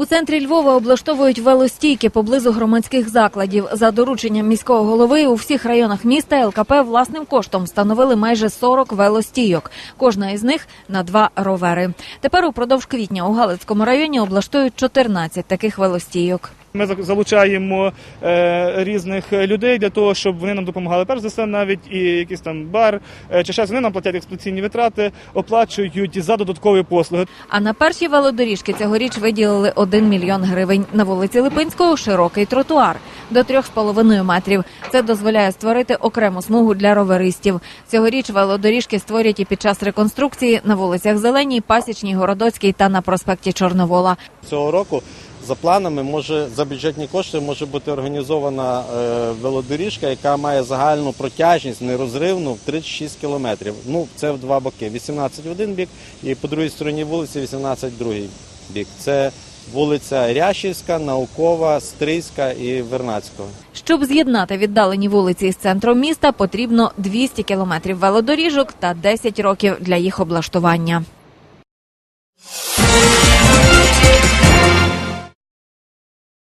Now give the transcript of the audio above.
У центрі Львова облаштовують велостійки поблизу громадських закладів. За дорученням міського голови у всіх районах міста ЛКП власним коштом встановили майже 40 велостійок. Кожна із них на два ровери. Тепер упродовж квітня у Галицькому районі облаштують 14 таких велостійок. Ми залучаємо е, різних людей для того, щоб вони нам допомагали. Перш за все, навіть і якийсь там бар е, чи щось вони нам платять експлуатаційні витрати, оплачують за додаткові послуги. А на першій велодоріжки цьогоріч виділили 1 мільйон гривень. На вулиці Липинського широкий тротуар до 3,5 метрів. Це дозволяє створити окрему смугу для роверистів. Цьогоріч велодоріжки створять і під час реконструкції на вулицях Зеленій, Пасічній, Городоцькій та на проспекті Чорновола. Цього року за планами може за бюджетні кошти може бути організована е, велодоріжка, яка має загальну протяжність нерозривну в 36 кілометрів. Ну це в два боки: 18 в один бік і по другій стороні вулиці 18 в другий бік. Це вулиця Рящівська, Наукова, Стрийська і Вернадського. Щоб з'єднати віддалені вулиці із центром міста, потрібно 200 кілометрів велодоріжок та 10 років для їх облаштування.